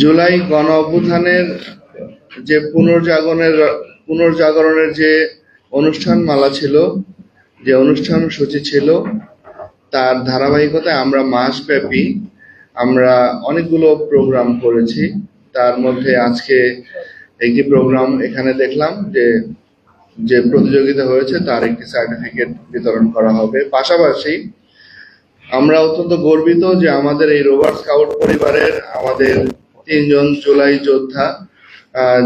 জুলাই গণ অভ্যুত্থানের যে পুনর্জাগরণের পুনর্জাগরণের যে অনুষ্ঠান মালা ছিল, যে অনুষ্ঠান সূচি ছিল, তার ধারাবাহিকতায় আমরা মাসব্যাপী আমরা অনেকগুলো প্রোগ্রাম করেছি। তার মধ্যে আজকে একটি প্রোগ্রাম এখানে দেখলাম যে যে প্রতিযোগিতা হয়েছে, তার একটি সার্টিফিকেট বিতরণ করা হবে। পাশাপাশি আমরা অত্যন্ত গর্বিত যে আমাদের এই রোভার স্কাউট পরিবারের আমাদের তিনজন জুলাই যোদ্ধা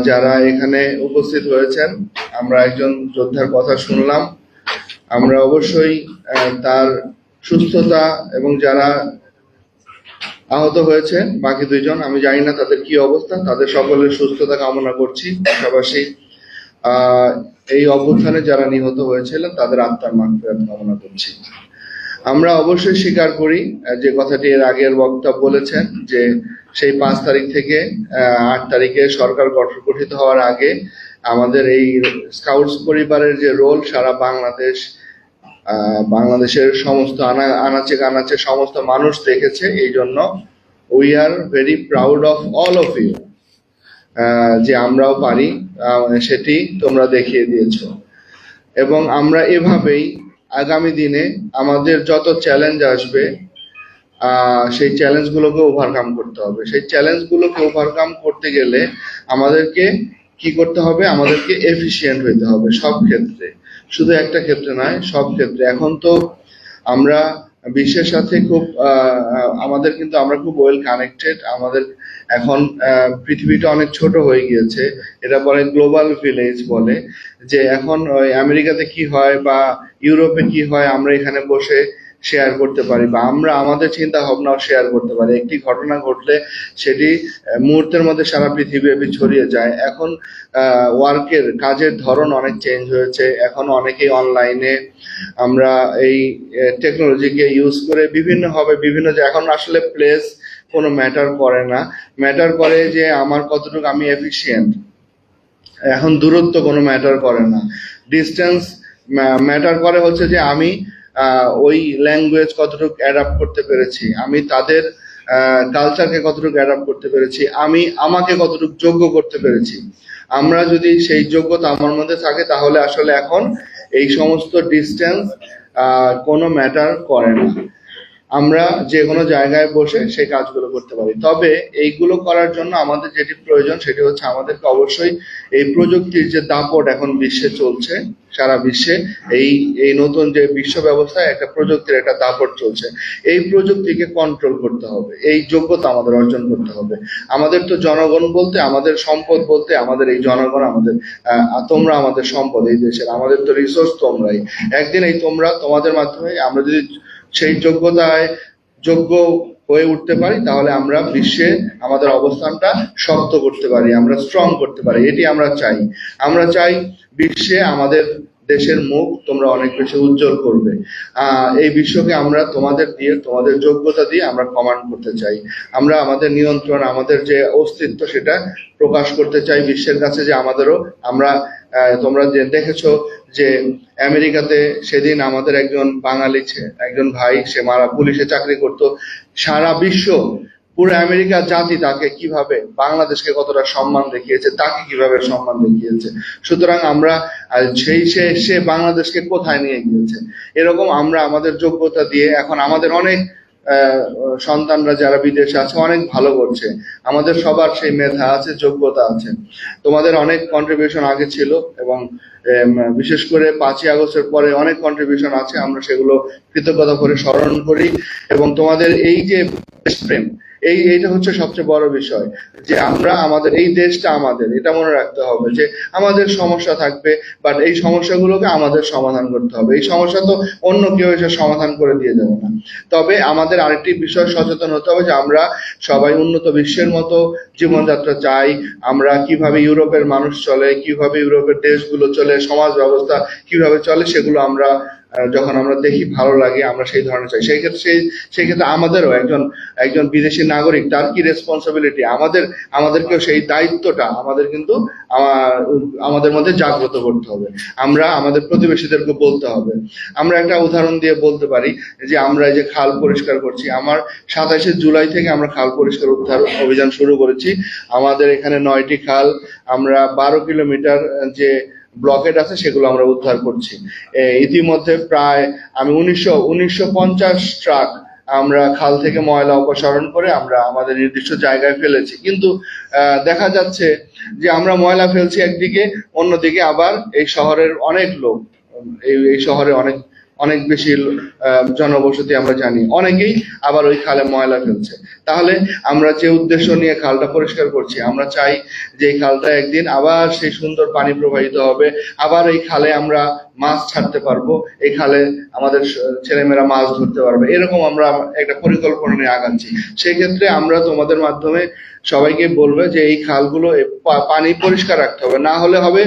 যারা এখানে উপস্থিত হয়েছেন। আমরা একজন যোদ্ধার কথা শুনলাম। আমরা অবশ্যই তার সুস্থতা এবং যারা আহত হয়েছে বাকি দুইজন, আমি জানি না তাদের কি অবস্থা, তাদের সকলের সুস্থতা কামনা করছি। পাশাপাশি এই অভ্যুত্থানে যারা নিহত হয়েছিলেন, তাদের আত্মার মাগফিরাত কামনা করছি। আমরা অবশ্যই স্বীকার করি যে কথাটি এর আগের বক্তা বলেছেন, যে সেই পাঁচ তারিখ থেকে আট তারিখে সরকার গঠন হওয়ার আগে আমাদের এই স্কাউটস পরিবারের যে রোল, সারা বাংলাদেশ বাংলাদেশের সমস্ত আনা, আনাচে কানাচে সমস্ত মানুষ দেখেছে। এই জন্য we are very proud of all of you যে আমরাও পারি সেটি তোমরা দেখিয়ে দিয়েছ। এবং আমরা এভাবেই আগামী দিনে আমাদের যত চ্যালেঞ্জ আসবে সেই চ্যালেঞ্জগুলোকে ওভারকাম করতে হবে। সেই চ্যালেঞ্জগুলোকে ওভারকাম করতে গেলে আমাদেরকে কি করতে হবে? আমাদেরকে এফিসিয়েন্ট হইতে হবে সব ক্ষেত্রে। শুধু একটা ক্ষেত্রে নয়, সব ক্ষেত্রে। এখন তো আমরা বিশ্বের সাথে খুব আমাদের কিন্তু আমরা খুব ওয়েল কানেক্টেড আমাদের এখন পৃথিবীটা অনেক ছোট হয়ে গিয়েছে। এটা বলে গ্লোবাল ভিলেজ বলে। যে এখন আমেরিকাতে কি হয় বা ইউরোপে কি হয়, আমরা এখানে বসে শেয়ার করতে পারি বা আমরা আমাদের চিন্তা ভাবনাও শেয়ার করতে পারি। একটি ঘটনা ঘটলে সেটি মুহূর্তের মধ্যে সারা পৃথিবীব্যাপী ছড়িয়ে যায়। এখন ওয়ার্কের কাজের ধরন অনেক চেঞ্জ হয়েছে। এখন অনেকেই অনলাইনে আমরা এই টেকনোলজিকে ইউজ করে বিভিন্ন হবে বিভিন্ন যে, এখন আসলে প্লেস কোনো ম্যাটার করে না। ম্যাটার করে যে, আমার কতটুকু আমি এফিশিয়েন্ট এখন দূরত্ব কোনো ম্যাটার করে না। ডিস্টেন্স ম্যাটার করে হচ্ছে যে, আমি ওই ল্যাঙ্গুয়েজ কতটুকু অ্যাডাপ্ট করতে পেরেছি, আমি তাদের কালচারকে কতটুকু অ্যাডাপ্ট করতে পেরেছি, আমি আমাকে কতটুকু যোগ্য করতে পেরেছি। আমরা যদি সেই যোগ্যতা আমার মধ্যে থাকে, তাহলে আসলে এখন এই সমস্ত ডিস্টেন্স কোনো ম্যাটার করে না। আমরা যে কোনো জায়গায় বসে সেই কাজগুলো করতে পারি। তবে এইগুলো করার জন্য আমাদের যেটি প্রয়োজন সেটি হচ্ছে আমাদেরকে অবশ্যই এই প্রযুক্তির যে দাপট এখন বিশ্বে চলছে, সারা বিশ্বে এই এই নতুন যে বিশ্ব ব্যবস্থায় একটা প্রযুক্তির একটা দাপট চলছে। এই প্রযুক্তিকে কন্ট্রোল করতে হবে। এই যোগ্যতা আমাদের অর্জন করতে হবে। আমাদের তো জনগণ বলতে, আমাদের সম্পদ বলতে, আমাদের এই জনগণ আমাদের তোমরা আমাদের সম্পদ, এই দেশের। আমাদের তো রিসোর্স তোমরাই। একদিন এই তোমরা, তোমাদের মাধ্যমে আমরা যদি সেই যোগ্যতায় যোগ্য হয়ে উঠতে পারি, তাহলে আমরা বিশ্বে আমাদের অবস্থানটা শক্ত করতে পারি, আমরা স্ট্রং করতে পারি, এটি আমরা চাই। আমরা চাই বিশ্বে আমাদের দেশের মুখ তোমরা অনেক বেশি উজ্জ্বল করবে। এই বিশ্বকে আমরা তোমাদের দিয়ে, তোমাদের যোগ্যতা দিয়ে আমরা কমান্ড করতে চাই। আমরা আমাদের নিয়ন্ত্রণ, আমাদের যে অস্তিত্ব সেটা প্রকাশ করতে চাই বিশ্বের কাছে যে আমাদেরও আমরা তোমরা যে দেখেছ যে আমেরিকাতে সেদিন আমাদের একজন বাঙালি একজন ভাই, সে মারা পুলিশে চাকরি করত। সারা বিশ্ব পুরো আমেরিকা জাতি তাকে কীভাবে, বাংলাদেশকে কতটা সম্মান দেখিয়েছে, তাকে কীভাবে সম্মান দেখিয়েছে। সুতরাং আমরা সেই, সে সে বাংলাদেশকে কোথায় নিয়ে গিয়েছে? এরকম আমরা আমাদের যোগ্যতা দিয়ে এখন আমাদের অনেক সন্তানরা যারা বিদেশে আছে, অনেক ভালো করছে। আমাদের সবার সেই মেধা আছে, যোগ্যতা আছে। তোমাদের অনেক কন্ট্রিবিউশন আগে ছিল এবং বিশেষ করে পাঁচই আগস্টের পরে অনেক কন্ট্রিবিউশন আছে। আমরা সেগুলো কৃতজ্ঞতা করে স্মরণ করি। এবং তোমাদের এই যে দেশপ্রেম এই, এইটা হচ্ছে সবচেয়ে বড় বিষয়, যে আমরা আমাদের, এই দেশটা আমাদের, এটা মনে রাখতে হবে যে আমাদের সমস্যা থাকবে বাট এই সমস্যাগুলোকে আমাদের সমাধান করতে হবে। এই সমস্যা তো অন্য কেউ এসে সমাধান করে দিয়ে যাবে না। তবে আমাদের আরেকটি বিষয় সচেতন হতে হবে যে আমরা সবাই উন্নত বিশ্বের মতো জীবনযাত্রা চাই, আমরা কীভাবে ইউরোপের মানুষ চলে, কীভাবে ইউরোপের দেশগুলো চলে, সমাজ ব্যবস্থা কীভাবে চলে, সেগুলো আমরা যখন আমরা দেখি ভালো লাগে, আমরা সেই ধরনের চাই। সেই ক্ষেত্রে সেই সেই ক্ষেত্রে আমাদেরও একজন একজন বিদেশি নাগরিক, তার কি রেসপন্সিবিলিটি আমাদের আমাদেরকেও সেই দায়িত্বটা আমাদের কিন্তু আমাদের মধ্যে জাগ্রত করতে হবে। আমরা আমাদের প্রতিবেশীদেরকে বলতে হবে। আমরা একটা উদাহরণ দিয়ে বলতে পারি যে, আমরা যে খাল পরিষ্কার করছি, আমার সাতাশে জুলাই থেকে আমরা খাল পরিষ্কার উদ্ধার অভিযান শুরু করেছি। আমাদের এখানে নয়টি খাল, আমরা বারো কিলোমিটার যে ব্লকেট আছে, সেগুলো আমরা উদ্ধার করছি। ইতিমধ্যে প্রায়, আমি উনিশশো উনিশশো পঞ্চাশ ট্রাক আমরা খাল থেকে ময়লা অপসারণ করে আমরা আমাদের নির্দিষ্ট জায়গায় ফেলেছি। কিন্তু দেখা যাচ্ছে যে আমরা ময়লা ফেলছি একদিকে, অন্যদিকে আবার এই শহরের অনেক লোক, এই এই শহরে অনেক অনেক বেশি জনবসতি আমরা জানি। অনেকেই আবার ওই খালে ময়লা ফেলছে। তাহলে আমরা যে উদ্দেশ্য নিয়ে খালটা পরিষ্কার করছি, আমরা চাই যে এই খালটা একদিন আবার সেই সুন্দর পানি প্রবাহিত হবে, আবার এই খালে আমরা মাছ ছাড়তে পারব, এই খালে আমাদের ছেলেমেয়েরা মাছ ধরতে পারবে। এরকম আমরা একটা পরিকল্পনা নিয়ে আগাচ্ছি। সেই ক্ষেত্রে আমরা তোমাদের মাধ্যমে সবাইকে বলবে যে এই খালগুলো পানি পরিষ্কার রাখতে হবে। না হলে হবে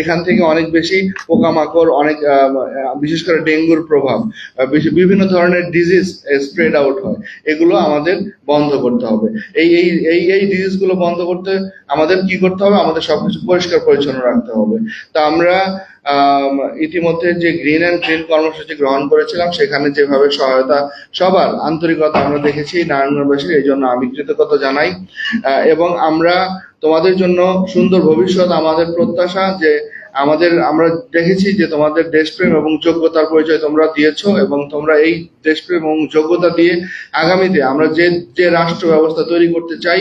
এখান থেকে অনেক বেশি পোকামাকড় অনেক বিশেষ করে ডেঙ্গুর প্রভাব বিভিন্ন ধরনের ডিজিজ স্প্রেড আউট হয়। এগুলো আমাদের বন্ধ করতে হবে। এই এই এই এই ডিজিজগুলো বন্ধ করতে আমাদের কি করতে হবে? আমাদের সবকিছু পরিষ্কার পরিচ্ছন্ন রাখতে হবে। তা আমরা আম, ইতিমধ্যে যে গ্রিন অ্যান্ড গ্রিন কর্মসূচি গ্রহণ করেছিলাম, সেখানে যেভাবে সহায়তা সবার আন্তরিকতা আমরা দেখেছি নারায়ণগঞ্জবাসীর এই জন্য আমি কৃতজ্ঞতা জানাই। এবং আমরা তোমাদের জন্য সুন্দর ভবিষ্যৎ, আমাদের প্রত্যাশা যে আমাদের, আমরা দেখেছি যে তোমাদের দেশপ্রেম এবং যোগ্যতার পরিচয় তোমরা দিয়েছ এবং তোমরা এই দেশপ্রেম এবং যোগ্যতা দিয়ে আগামীতে আমরা যে যে রাষ্ট্র ব্যবস্থা তৈরি করতে চাই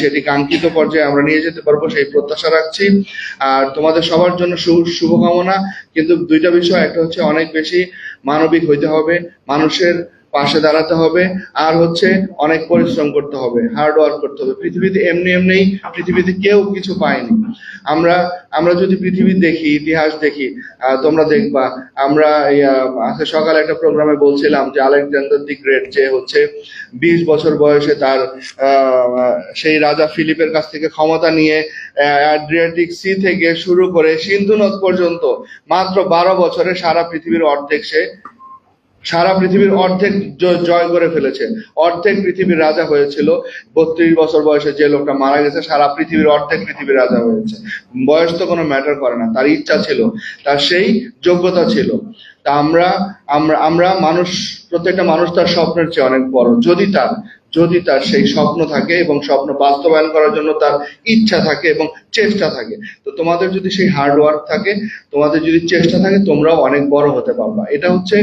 সেটি কাঙ্ক্ষিত পর্যায়ে আমরা নিয়ে যেতে পারব, সেই প্রত্যাশা রাখছি। আর তোমাদের সবার জন্য শুভকামনা। কিন্তু দুইটা বিষয়, একটা হচ্ছে অনেক বেশি মানবিক হইতে হবে। মানুষের পাশে দাঁড়াতে হবে, আর হচ্ছে অনেক পরিশ্রম করতে হবে হার্ড ওয়ার্ক করতে হবে। পৃথিবীতে এমনি এমনি পৃথিবীতে কেউ কিছু পায়নি। আমরা আমরা যদি পৃথিবী দেখি, ইতিহাস দেখি তোমরা দেখবা, আমরা সকালে একটা প্রোগ্রামে বলছিলাম যে আলেকজান্ডার দি গ্রেট যে হচ্ছে বিশ বছর বয়সে তার সেই রাজা ফিলিপের কাছ থেকে ক্ষমতা নিয়ে অ্যাড্রিয়াটিক সি থেকে শুরু করে সিন্ধু নদ পর্যন্ত মাত্র বারো বছরে সারা পৃথিবীর অর্ধেক সে সারা পৃথিবীর অর্ধেক জয় করে ফেলেছে। অর্ধেক পৃথিবীর রাজা হয়েছিল। বত্রিশ বছর বয়সে যে লোকটা মারা গেছে, সারা পৃথিবীর অর্ধেক পৃথিবীর রাজা হয়েছে। বয়স তো কোনো ম্যাটার করে না, তার ইচ্ছা ছিল, তার সেই যোগ্যতা ছিল। তা আমরা আমরা আমরা মানুষ, প্রত্যেকটা মানুষ তার স্বপ্নের চেয়ে অনেক বড়। যদি তার যদি তার সেই স্বপ্ন থাকে এবং স্বপ্ন বাস্তবায়ন করার জন্য তার ইচ্ছা থাকে এবং চেষ্টা থাকে, তো তোমাদের যদি সেই হার্ডওয়ার্ক থাকে, তোমাদের যদি চেষ্টা থাকে, তোমরাও অনেক বড় হতে পারবা। এটা হচ্ছে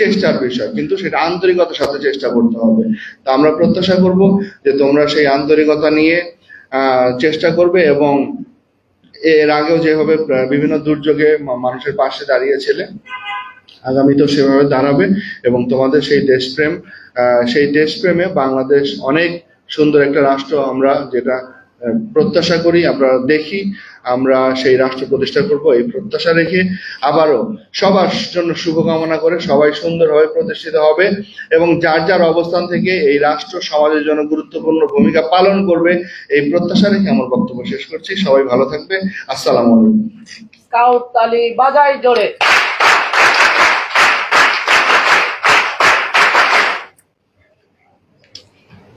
চেষ্টার বিষয়, কিন্তু সেটা আন্তরিকতার সাথে চেষ্টা করতে হবে। তো আমরা প্রত্যাশা করব যে তোমরা সেই আন্তরিকতা নিয়ে চেষ্টা করবে এবং এর আগেও যেভাবে বিভিন্ন দুর্যোগে মানুষের পাশে দাঁড়িয়েছিলে আগামীতেও সেভাবে দাঁড়াবে এবং তোমাদের সেই দেশপ্রেম সেই দেশপ্রেমে বাংলাদেশ অনেক সুন্দর একটা রাষ্ট্র আমরা যেটা প্রত্যাশা করি, আমরা দেখি, আমরা সেই রাষ্ট্র প্রতিষ্ঠা করব, এই প্রত্যাশা রেখে আবারও সবার জন্য শুভকামনা করে সবাই সুন্দরভাবে প্রতিষ্ঠিত হবে এবং যার যার অবস্থান থেকে এই রাষ্ট্র সমাজের জন্য গুরুত্বপূর্ণ ভূমিকা পালন করবে, এই প্রত্যাশা রেখে আমার বক্তব্য শেষ করছি। সবাই ভালো থাকবে। আসসালামু আলাইকুম। বাজাই জোরে।